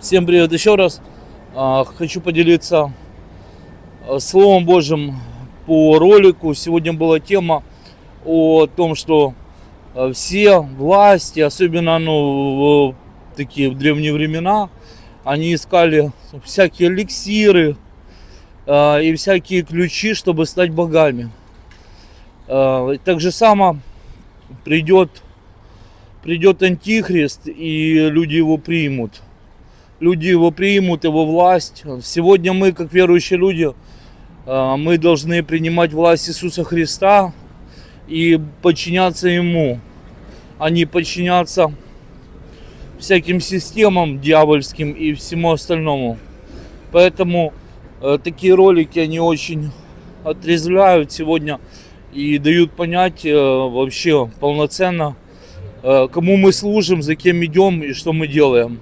Всем привет еще раз. А, Хочу поделиться а, Словом Божьим по ролику. Сегодня была тема о том, что а, все власти, особенно ну, в такие древние времена, они искали всякие эликсиры и всякие ключи, чтобы стать богами. Так же само придет, придет антихрист, и люди его примут люди его примут, его власть. Сегодня мы, как верующие люди, э, мы должны принимать власть Иисуса Христа и подчиняться Ему, а не подчиняться всяким системам дьявольским и всему остальному. Поэтому э, такие ролики, они очень отрезвляют сегодня и дают понять э, вообще полноценно, э, кому мы служим, за кем идем и что мы делаем.